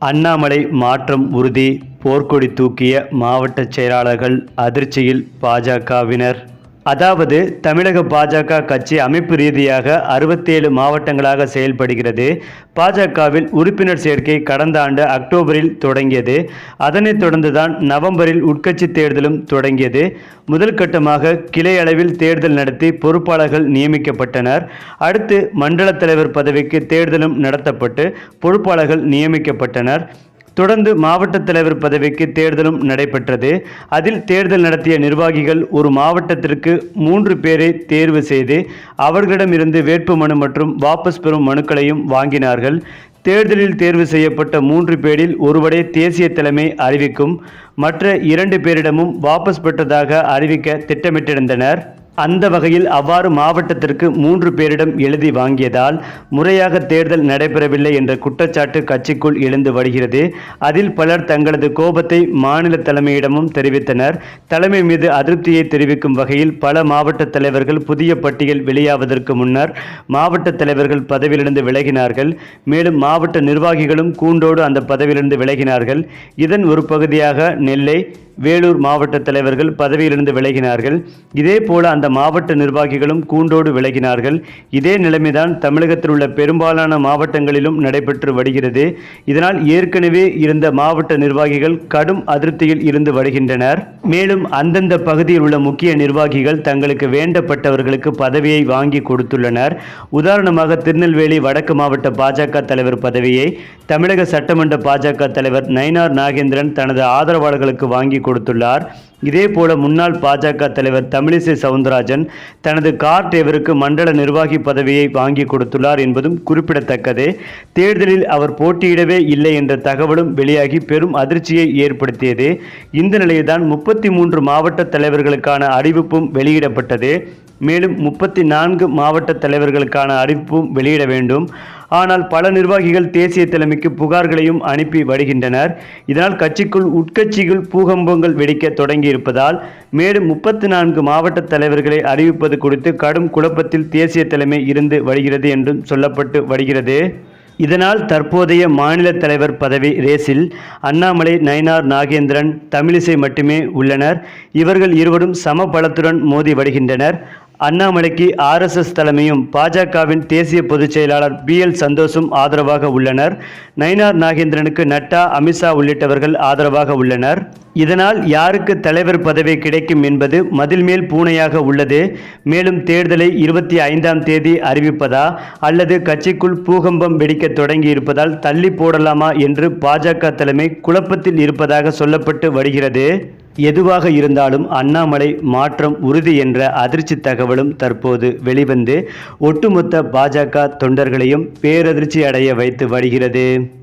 அண்ணாமலை மாற்றம் உறுதி போர்க்கொடி தூக்கிய மாவட்ட செயலாளர்கள் அதிர்ச்சியில் பாஜகவினர். அதாவது தமிழக பாஜக கட்சி அமைப்பு ரீதியாக அறுபத்தேழு மாவட்டங்களாக செயல்படுகிறது. பாஜகவில் உறுப்பினர் சேர்க்கை கடந்த ஆண்டு அக்டோபரில் தொடங்கியது. அதனைத் தொடர்ந்துதான் நவம்பரில் உட்கட்சி தேர்தலும் தொடங்கியது. முதல் கட்டமாக கிளை அளவில் தேர்தல் நடத்தி பொறுப்பாளர்கள் நியமிக்கப்பட்டனர். அடுத்து மண்டல தலைவர் பதவிக்கு தேர்தலும் நடத்தப்பட்டு பொறுப்பாளர்கள் நியமிக்கப்பட்டனர். தொடர்ந்து மாவட்ட தலைவர் பதவிக்கு தேர்தலும் நடைபெற்றது. அதில் தேர்தல் நடத்திய நிர்வாகிகள் ஒரு மாவட்டத்திற்கு மூன்று பேரை தேர்வு செய்து அவர்களிடமிருந்து வேட்புமனு மற்றும் வாபஸ் பெறும் மனுக்களையும் வாங்கினார்கள். தேர்தலில் தேர்வு செய்யப்பட்ட மூன்று பேரில் ஒருவரை தேசிய தலைமை அறிவிக்கும் மற்ற இரண்டு பேரிடமும் வாபஸ் பெற்றதாக அறிவிக்க திட்டமிட்டிருந்தனர். அந்த வகையில் அவ்வாறு மாவட்டத்திற்கு மூன்று பேரிடம் எழுதி வாங்கியதால் முறையாக தேர்தல் நடைபெறவில்லை என்ற குற்றச்சாட்டு கட்சிக்குள் எழுந்து வருகிறது. அதில் பலர் தங்களது கோபத்தை மாநில தலைமையிடமும் தெரிவித்தனர். தலைமை மீது அதிருப்தியை தெரிவிக்கும் வகையில் பல மாவட்ட தலைவர்கள் புதிய பட்டியல் வெளியாவதற்கு முன்னர் மாவட்ட தலைவர்கள் பதவியிலிருந்து விலகினார்கள். மேலும் மாவட்ட நிர்வாகிகளும் கூண்டோடு அந்த பதவியிலிருந்து விலகினார்கள். இதன் ஒரு பகுதியாக நெல்லை வேலூர் மாவட்ட தலைவர்கள் பதவியிலிருந்து விலகினார்கள். இதே போல அந்த மாவட்ட நிர்வாகிகளும் கூண்டோடு விலகினார்கள். இதே நிலைமைதான் தமிழகத்தில் உள்ள பெரும்பாலான மாவட்டங்களிலும் நடைபெற்று வருகிறது. இதனால் ஏற்கனவே இருந்த மாவட்ட நிர்வாகிகள் கடும் அதிருப்தியில் இருந்து வருகின்றனர். மேலும் அந்தந்த பகுதியில் உள்ள முக்கிய நிர்வாகிகள் தங்களுக்கு வேண்டப்பட்டவர்களுக்கு பதவியை வாங்கி கொடுத்துள்ளனர். உதாரணமாக திருநெல்வேலி வடக்கு மாவட்ட பாஜக தலைவர் பதவியை தமிழக சட்டமன்ற பாஜக தலைவர் நயினார் நாகேந்திரன் தனது ஆதரவாளர்களுக்கு வாங்கி கொடுத்துள்ளார். இதேபோல முன்னாள் பாஜக தலைவர் தமிழிசை சவுந்தரராஜன் தனது கார் டிரைவருக்கு மண்டல நிர்வாகி பதவியை வாங்கி கொடுத்துள்ளார் என்பதும் குறிப்பிடத்தக்கது. தேர்தலில் அவர் போட்டியிடவே இல்லை என்ற தகவலும் வெளியாகி பெரும் அதிர்ச்சியை ஏற்படுத்தியது. இந்த நிலையில்தான் முப்பத்தி மூன்று மாவட்ட தலைவர்களுக்கான அறிவிப்பும் வெளியிடப்பட்டது. மேலும் முப்பத்தி நான்கு மாவட்ட தலைவர்களுக்கான அறிவிப்பும் வெளியிட வேண்டும். ஆனால் பல நிர்வாகிகள் தேசிய தலைமைக்கு புகார்களையும் அனுப்பி வருகின்றனர். இதனால் கட்சிக்குள் உட்கட்சிகள் பூகம்பங்கள் வெடிக்க தொடங்கியிருப்பதால் மேலும் முப்பத்தி நான்கு மாவட்ட தலைவர்களை அறிவிப்பது குறித்து கடும் குழப்பத்தில் தேசிய தலைமை இருந்து வருகிறது என்றும் சொல்லப்பட்டு வருகிறது. இதனால் தற்போதைய மாநில தலைவர் பதவி ரேஸில் அண்ணாமலை நயினார் நாகேந்திரன் தமிழிசை மட்டுமே உள்ளனர். இவர்கள் இருவரும் சம பலத்துடன் மோதி வருகின்றனர். அண்ணாமலைக்கு ஆர்எஸ்எஸ் தலைமையும் பாஜகவின் தேசிய பொதுச் செயலாளர் பி எல் சந்தோஷும் ஆதரவாக உள்ளனர். நயினார் நாகேந்திரனுக்கு நட்டா அமித்ஷா உள்ளிட்டவர்கள் ஆதரவாக உள்ளனர். இதனால் யாருக்கு தலைவர் பதவி கிடைக்கும் என்பது மதில் மேல் பூனையாக உள்ளது. மேலும் தேர்தலை இருபத்தி ஐந்தாம் தேதி அறிவிப்பதா அல்லது கட்சிக்குள் பூகம்பம் வெடிக்க தொடங்கி இருப்பதால் தள்ளி போடலாமா என்று பாஜக தலைமை குழப்பத்தில் இருப்பதாக சொல்லப்பட்டு வருகிறது. எதுவாக இருந்தாலும் அண்ணாமலை மாற்றம் உறுதி என்ற அதிர்ச்சி தகவலும் தற்போது வெளிவந்து ஒட்டுமொத்த பாஜக தொண்டர்களையும் பேரதிர்ச்சி அடைய வைத்து வருகிறது.